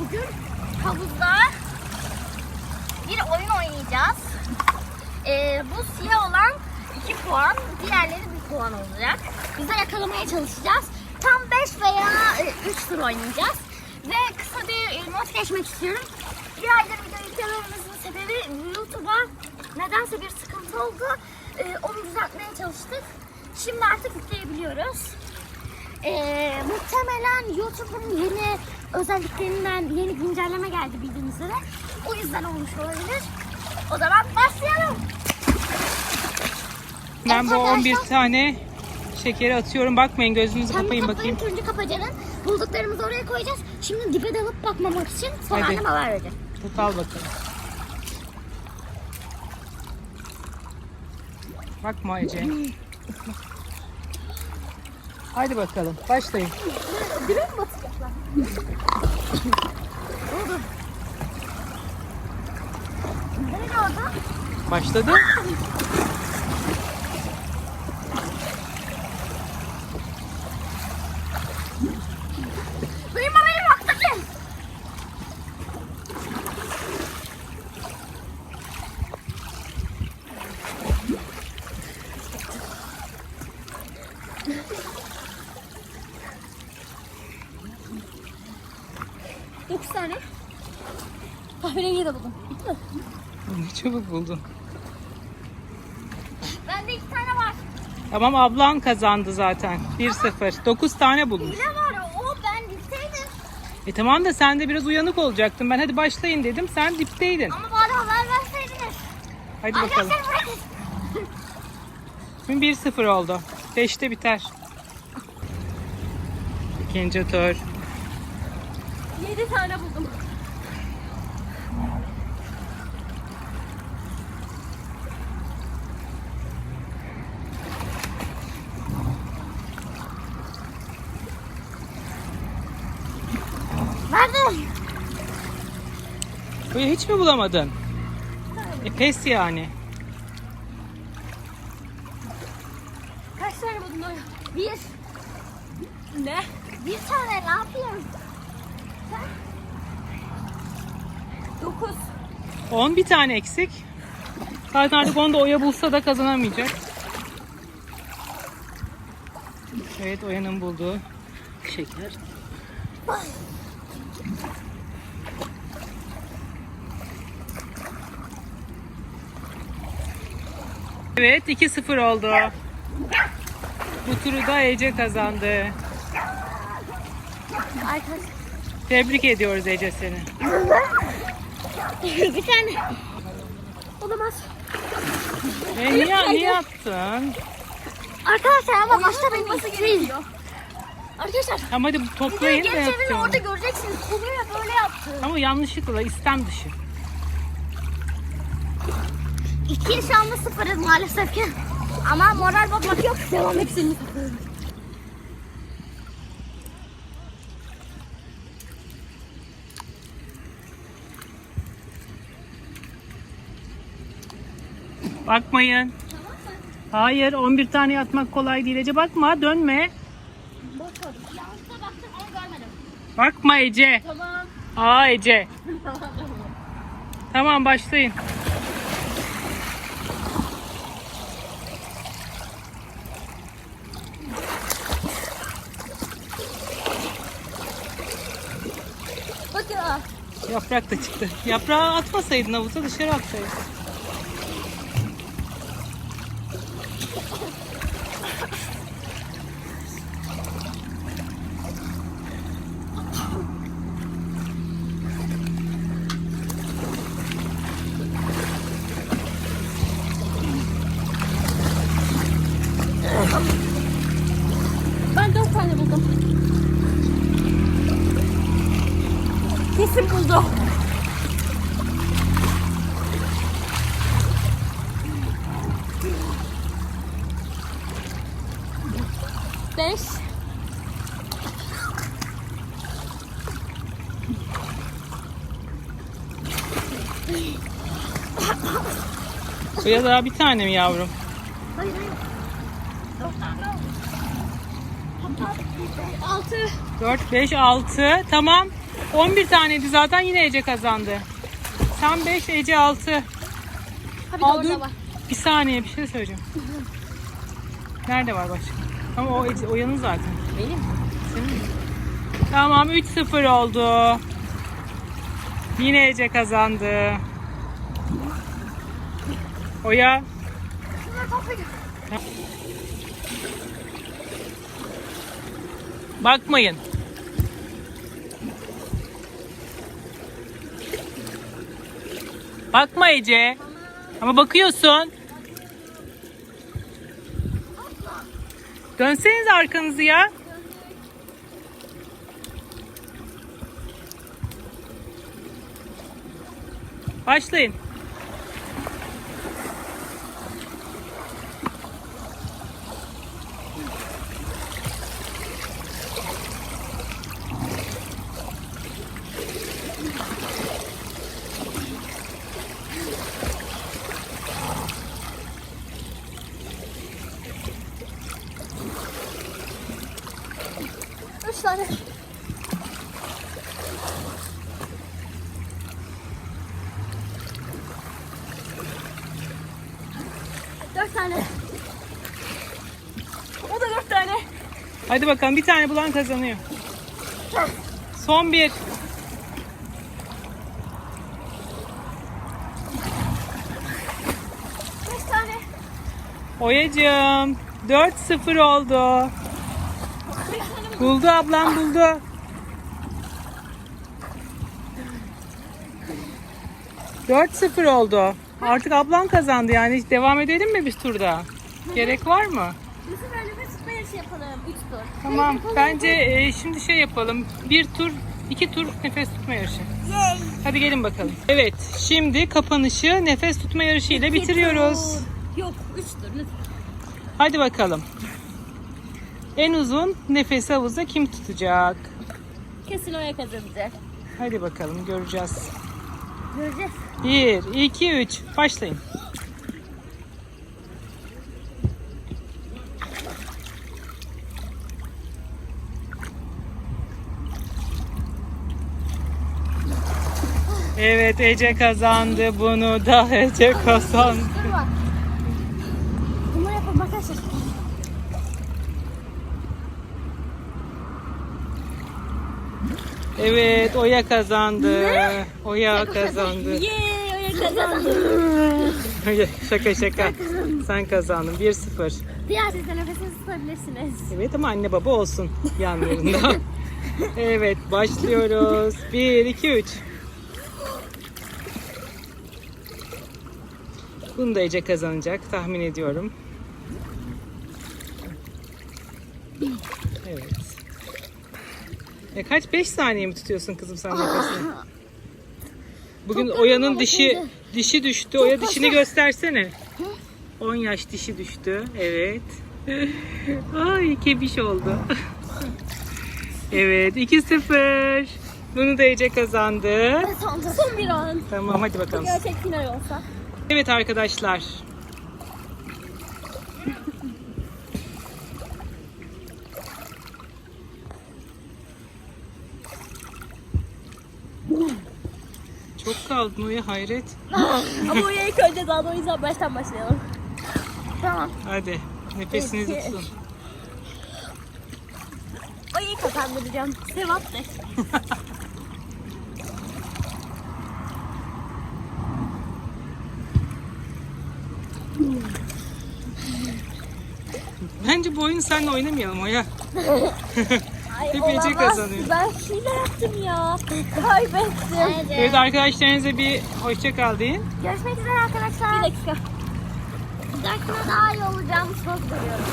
Bugün havuzda bir oyun oynayacağız. Ee, bu siyah olan 2 puan, diğerleri 1 puan olacak. Biz de yakalamaya çalışacağız. Tam 5 veya 3 tur oynayacağız. Ve kısa bir e, not geçmek istiyorum. Bir aydır video yüklememizin sebebi YouTube'a nedense bir sıkıntı oldu. Ee, onu düzeltmeye çalıştık. Şimdi artık yükleyebiliyoruz. Ee, muhtemelen YouTube'un yeni özelliklerinden yeni güncelleme geldi bildiğiniz üzere. O yüzden olmuş olabilir. O zaman başlayalım. Ben bu Evet 11 arkadaşlar. tane şekeri atıyorum. Bakmayın gözünüzü Kendi kapayın kaplayın, bakayım. turuncu kapacanın. Bulduklarımızı oraya koyacağız. Şimdi dibe dalıp bakmamak için sonra Hadi. annem haber verecek. Tut al bakalım. Bakma Ece. Hadi bakalım başlayın. Dibe mi batacaklar? oldu. Nereye oldu? Başladı. 9 tane. Kahverengiyi de buldum. Ne çabuk buldun. Bende 2 tane var. Tamam ablan kazandı zaten. 1-0. 9 tane bulmuş. Ne var o? Ben dipteydim. E tamam da sen de biraz uyanık olacaktın. Ben hadi başlayın dedim. Sen dipteydin. Ama bana haber verseydiniz. Hadi bakalım. Arkadaşlar bırakın. Şimdi 1-0 oldu. 5'te biter. İkinci tur. Yedi tane buldum. Nerede? Böyle hiç mi bulamadın? E pes yani. Kaç tane buldun? Bir. Ne? Bir tane ne yapıyorsun? Dokuz. 10 bir tane eksik. Zaten artık onu da Oya bulsa da kazanamayacak. Evet Oya'nın bulduğu şeker. Evet 2-0 oldu. Bu turu da Ece kazandı. Arkadaşlar. Tebrik ediyoruz Ece seni. bir tane. Olamaz. E, niye, niye yaptın? Arkadaşlar ama başta benim nasıl gerekiyor? Arkadaşlar. Ama hadi toplayın da Geri çevirin yapacağım. orada göreceksiniz. Oluyor ya böyle yaptı. Ama yanlışlıkla istem dışı. İki şu anda sıfırız maalesef ki. Ama moral bozmak yok. Devam etsin. Bakmayın. Hayır 11 tane yatmak kolay değil Ece. Bakma dönme. Bakmadım. Yanlışlıkla baktım ama görmedim. Bakma Ece. Tamam. Aa Ece. Tamam başlayın. Bakın aa. Yaprak da çıktı. Yaprağı atmasaydın havuza dışarı atsaydın. Kesin buldu. Beş. Ya daha bir tane mi yavrum? Hayır hayır. Dört altı. 4, 5, 6. Tamam. 11 taneydi zaten yine Ece kazandı. Sen 5, Ece 6. Ha bir de Al orada dur. var. Bir saniye bir şey söyleyeceğim. Nerede var başka? Ama o Ece, Oya'nın zaten. Benim. Senin mi? Tamam 3-0 oldu. Yine Ece kazandı. Oya bakmayın. Bakma Ece. Ama bakıyorsun. Dönseniz arkanızı ya. Başlayın. Üç tane. Dört tane. O da dört tane. Hadi bakalım bir tane bulan kazanıyor. Son bir. Beş tane. Oyacığım 4-0 oldu. Buldu ablam buldu. Dört sıfır oldu. Artık ablam kazandı yani. Devam edelim mi biz turda? Gerek var mı? Bizim bir tutma yarışı yapalım. Üç tur. Tamam. Bence e, şimdi şey yapalım. Bir tur, iki tur nefes tutma yarışı. Yay. Hadi gelin bakalım. Evet, şimdi kapanışı nefes tutma yarışı ile bitiriyoruz. Yok üç tur lütfen. Hadi bakalım. En uzun nefesi havuzda kim tutacak? Kesin oya kazanacak. Hadi bakalım göreceğiz. Göreceğiz. 1, 2, 3. Başlayın. Evet Ece kazandı bunu da Ece kazandı. Bunları yapalım arkadaşlar. Evet Oya kazandı. Oya kazandı. Yay oya kazandı. şaka şaka. Sen kazandın 1-0. Diğer sizden nefesinizi tutabilirsiniz. Evet ama anne baba olsun yanlarında. evet başlıyoruz. 1, 2, 3. Bunu da Ece kazanacak tahmin ediyorum. Evet. E kaç? 5 saniye mi tutuyorsun kızım sen nefesini? Bugün Çok Oya'nın dişi şimdi. dişi düştü. Oya dişini göstersene. 10 yaş dişi düştü. Evet. Ay kebiş oldu. evet 2-0. Bunu da Ece kazandı. Son, son bir an. Tamam hadi bakalım. Gerçek final olsa. Evet arkadaşlar. Çok kaldın Oya hayret. Ama oraya ilk önce daha o yüzden baştan başlayalım. Tamam. Hadi nefesinizi İki. tutun. Orayı kazandıracağım. Sevap de. Bence bu oyunu seninle oynamayalım Oya. Ay kazanıyor. Ben hile yaptım ya. Kaybettim. Evet arkadaşlarınıza bir hoşça kal deyin. Görüşmek üzere arkadaşlar. Bir dakika. Bir dahakine daha iyi olacağım. Söz veriyorum.